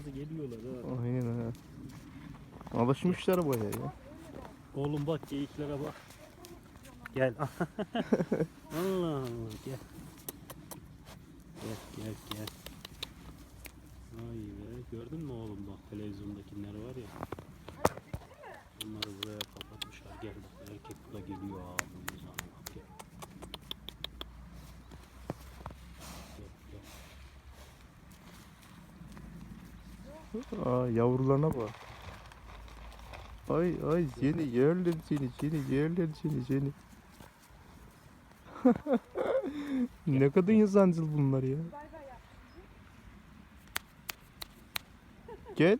nasıl geliyorlar ha. Aynen ha. Alışmışlar bayağı ya. Oğlum bak geyiklere bak. Gel. Allah Allah gel. Gel gel gel. Ay be gördün mü oğlum bak televizyondakiler var ya. Aa yavrularına bak. Ay ay seni yerler seni seni yerler seni seni. ne kadın yazancıl bunlar ya. Gel.